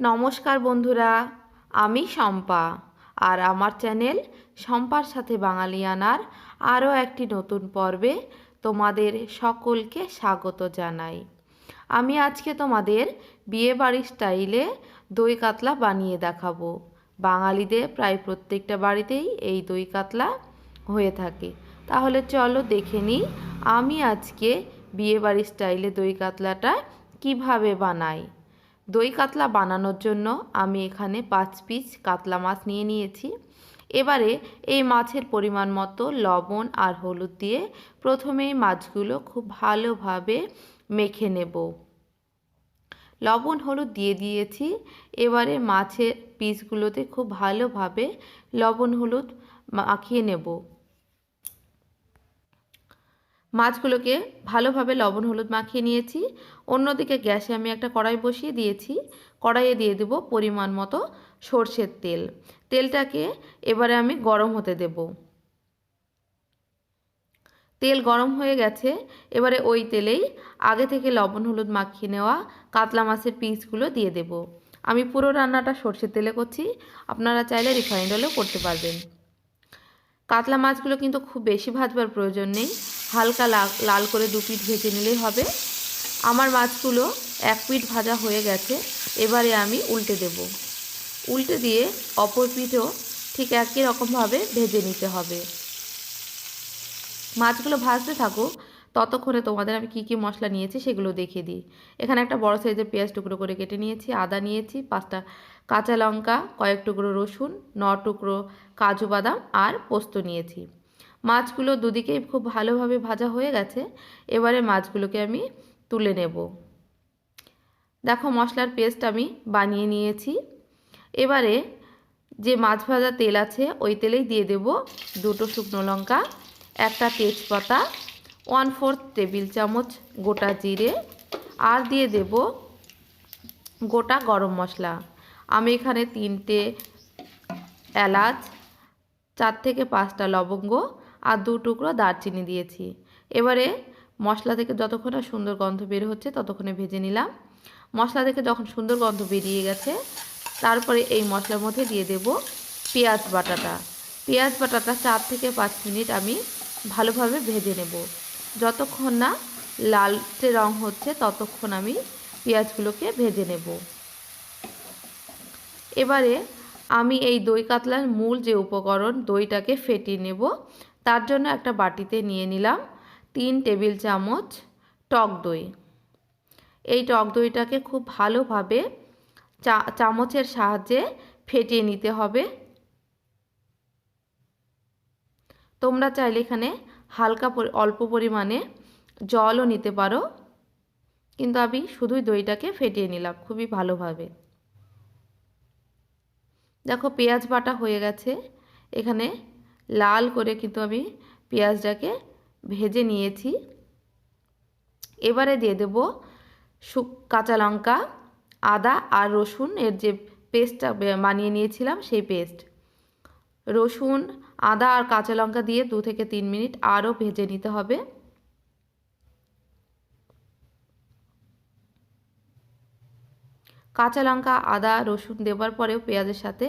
নমস্কার বন্ধুরা, আমি শম্পা আর আমার চ্যানেল শম্পার সাথে বাঙালিয়ানার আরও একটি নতুন পর্বে তোমাদের সকলকে স্বাগত জানাই। আমি আজকে তোমাদের বিয়েবাড়ির স্টাইলে দই কাতলা বানিয়ে দেখাবো। বাঙালিদের প্রায় প্রত্যেকটা বাড়িতেই এই দই কাতলা হয়ে থাকে। তাহলে চলো দেখে নিই আমি আজকে বিয়েবাড়ির স্টাইলে দই কাতলাটা কীভাবে বানাই। দই কাতলা বানানোর জন্য আমি এখানে পাঁচ পিস কাতলা মাছ নিয়ে নিয়েছি। এবারে এই মাছের পরিমাণ মতো লবণ আর হলুদ দিয়ে প্রথমেই মাছগুলো খুব ভালোভাবে মেখে নেব। লবণ হলুদ দিয়ে দিয়েছি। এবারে মাছের পিসগুলোতে খুব ভালোভাবে লবণ হলুদ মাখিয়ে নেব। মাছগুলোকে ভালোভাবে লবণ হলুদ মাখিয়ে নিয়েছি। অন্যদিকে গ্যাসে আমি একটা কড়াই বসিয়ে দিয়েছি। কড়াইয়ে দিয়ে দেব পরিমাণ মতো সর্ষের তেল। তেলটাকে এবারে আমি গরম হতে দেব। তেল গরম হয়ে গেছে। এবারে ওই তেলেই আগে থেকে লবণ হলুদ মাখিয়ে নেওয়া কাতলা মাছের পিসগুলো দিয়ে দেব। আমি পুরো রান্নাটা সর্ষের তেলে করছি। আপনারা চাইলে রিফাইন্ড হলেও করতে পারবেন। কাতলা মাছগুলো কিন্তু খুব বেশি ভাজবার প্রয়োজন নেই। হালকা লাল করে দু পিঠ ভেজে নিলেই হবে। আমার মাছগুলো এক পিঠ ভাজা হয়ে গেছে, এবারে আমি উল্টে দেব। উল্টে দিয়ে অপর পিঠও ঠিক একই রকমভাবে ভেজে নিতে হবে। মাছগুলো ভাজতে থাকো ততক্ষণে তোমাদের আমি কি কি মশলা নিয়েছি সেগুলো দেখিয়ে দিই। এখানে একটা বড় সাইজের পেঁয়াজ টুকরো করে কেটে নিয়েছি, আদা নিয়েছি, পাঁচটা কাঁচা লঙ্কা, কয়েক টুকরো রসুন, ন টুকরো কাজু বাদাম আর পোস্ত নিয়েছি। মাছগুলো দুদিকেই খুব ভালোভাবে ভাজা হয়ে গেছে। এবারে মাছগুলোকে আমি তুলে নেব। দেখো মশলার পেস্ট আমি বানিয়ে নিয়েছি। এবারে যে মাছ ভাজা তেল আছে, ওই তেলেই দিয়ে দেব দুটো শুকনো লঙ্কা, একটা তেজপাতা ওয়ান ফোর্থ টেবিল চামচ গোটা জিরে, আর দিয়ে দেব গোটা গরম মশলা। আমি এখানে তিনটে এলাচ, চার থেকে পাঁচটা লবঙ্গ আর দু টুকরো দারচিনি দিয়েছি। এবারে মশলা থেকে যতক্ষণে সুন্দর গন্ধ বের হচ্ছে ততক্ষণে ভেজে নিলাম। মশলা থেকে যখন সুন্দর গন্ধ বেরিয়ে গেছে, তারপরে এই মশলার মধ্যে দিয়ে দেব পেঁয়াজ বাটাটা। পেঁয়াজ বাটাটা চার থেকে পাঁচ মিনিট আমি ভালোভাবে ভেজে নেব। যতক্ষণ না লালচে রং হচ্ছে, ততক্ষণ আমি পেঁয়াজগুলোকে ভেজে নেব। এবারে আমি এই দই কাতলার মূল যে উপকরণ, দইটাকে ফেটিয়ে নেব। তার জন্য একটা বাটিতে নিয়ে নিলাম তিন টেবিল চামচ টক দই। এই টক দইটাকে খুব ভালোভাবে চা, চামচের সাহায্যে ফেটিয়ে নিতে হবে। তোমরা চাইলে এখানে হালকা অল্প পরিমাণে জলও নিতে পারো। কিন্তু আমি শুধুই দইটাকে ফেটিয়ে নিলাম খুবই ভালোভাবে। দেখো পেঁয়াজ বাটা হয়ে গেছে। এখানে লাল করে কিন্তু আমি পেঁয়াজটাকে ভেজে নিয়েছি। এবারে দিয়ে দেব শুক কাঁচা লঙ্কা, আদা আর রসুন এর যে পেস্টটা বানিয়ে নিয়েছিলাম সেই পেস্ট রসুন, আদা আর কাঁচা লঙ্কা দিয়ে দু থেকে তিন মিনিট আরও ভেজে নিতে হবে। কাঁচা লঙ্কা, আদা, রসুন দেওয়ার পরেও পেঁয়াজের সাথে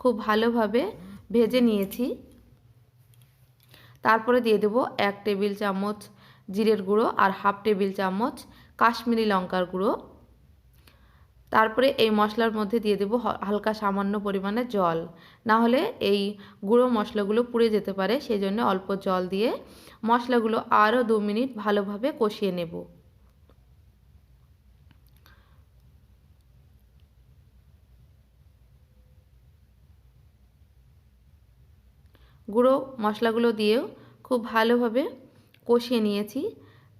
খুব ভালোভাবে ভেজে নিয়েছি। তারপরে দিয়ে দেব এক টেবিল চামচ জিরের গুঁড়ো আর হাফ টেবিল চামচ কাশ্মীরি লঙ্কার গুঁড়ো। তারপরে এই মশলার মধ্যে দিয়ে দেব হালকা সামান্য পরিমাণে জল। না হলে এই গুঁড়ো মশলাগুলো পুড়ে যেতে পারে সেই জন্য অল্প জল দিয়ে মশলাগুলো আরও দু মিনিট ভালোভাবে কষিয়ে নেব। গুঁড়ো মশলাগুলো দিয়েও খুব ভালোভাবে কষিয়ে নিয়েছি।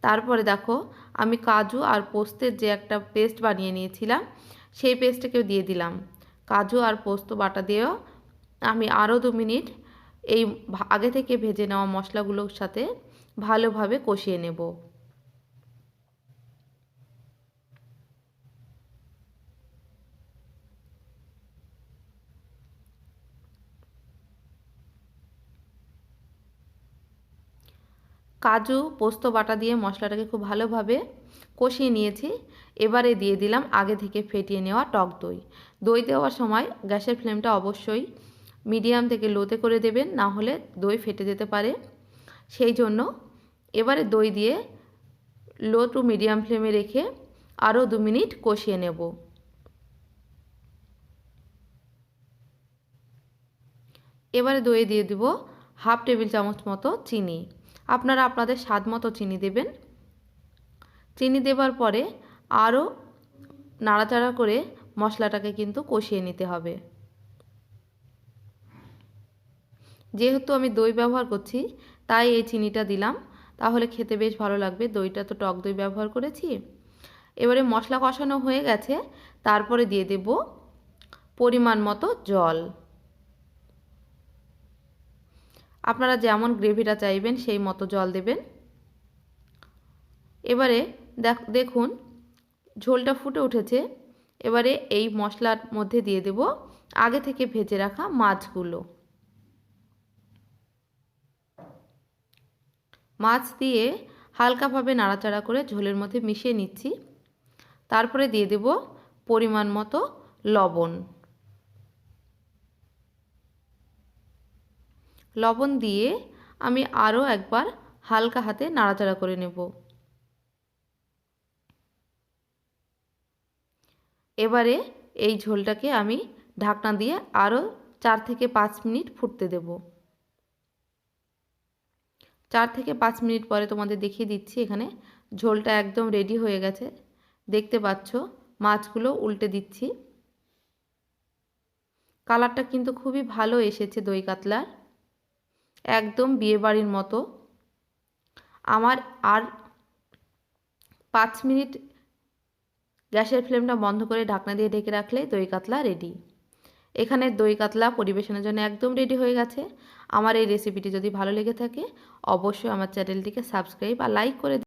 তারপরে দেখো, আমি কাজু আর পোস্তের যে একটা পেস্ট বানিয়ে নিয়েছিলাম, সেই পেস্টটাকেও দিয়ে দিলাম। কাজু আর পোস্ত বাটা দিয়েও আমি আরও দু মিনিট এই আগে থেকে ভেজে নেওয়া মশলাগুলোর সাথে ভালোভাবে কষিয়ে নেব। কাজু, পোস্ত, বাটা দিয়ে মশলাটাকে খুব ভালোভাবে কষিয়ে নিয়েছি। এবারে দিয়ে দিলাম আগে থেকে ফেটিয়ে নেওয়া টক দই। দই দেওয়ার সময় গ্যাসের ফ্লেমটা অবশ্যই মিডিয়াম থেকে লোতে করে দেবেন, না হলে দই ফেটে যেতে পারে। সেই জন্য এবারে দই দিয়ে লো টু মিডিয়াম ফ্লেমে রেখে আরও দু মিনিট কষিয়ে নেব। এবারে দইয়ে দিয়ে দেব হাফ টেবিল চামচ মতো চিনি। আপনারা আপনাদের স্বাদ মতো চিনি দেবেন। চিনি দেবার পরে আরও নাড়াচাড়া করে মশলাটাকে কিন্তু কষিয়ে নিতে হবে। যেহেতু আমি দই ব্যবহার করছি, তাই এই চিনিটা দিলাম। তাহলে খেতে বেশ ভালো লাগবে। দইটা তো টক দই ব্যবহার করেছি। এবারে মশলা কষানো হয়ে গেছে। তারপরে দিয়ে দেব পরিমাণ মতো জল। আপনারা যেমন গ্রেভিটা চাইবেন, সেই মতো জল দেবেন। এবারে দেখুন, ঝোলটা ফুটে উঠেছে। এবারে এই মশলার মধ্যে দিয়ে দেব আগে থেকে ভেজে রাখা মাছগুলো। মাছ দিয়ে হালকাভাবে নাড়াচাড়া করে ঝোলের মধ্যে মিশিয়ে নিচ্ছি। তারপরে দিয়ে দেব পরিমাণ মতো লবণ। লবণ দিয়ে আমি আরও একবার হালকা হাতে নাড়াচাড়া করে নেব। এবারে এই ঝোলটাকে আমি ঢাকনা দিয়ে আরও চার থেকে পাঁচ মিনিট ফুটতে দেব। চার থেকে পাঁচ মিনিট পরে তোমাদের দেখিয়ে দিচ্ছি এখানে ঝোলটা একদম রেডি হয়ে গেছে। দেখতে পাচ্ছ, মাছগুলো উল্টে দিচ্ছি। কালারটা কিন্তু খুবই ভালো এসেছে দই কাতলার। একদম বিয়েবাড়ির মতো। আমার আর পাঁচ মিনিট গ্যাসের ফ্লেমটা বন্ধ করে ঢাকনা দিয়ে ঢেকে রাখলে দই কাতলা রেডি এখানে দই কাতলা পরিবেশনের জন্য একদম রেডি হয়ে গেছে। আমার এই রেসিপিটি যদি ভালো লেগে থাকে, অবশ্যই আমার চ্যানেলটিকে সাবস্ক্রাইব আর লাইক করে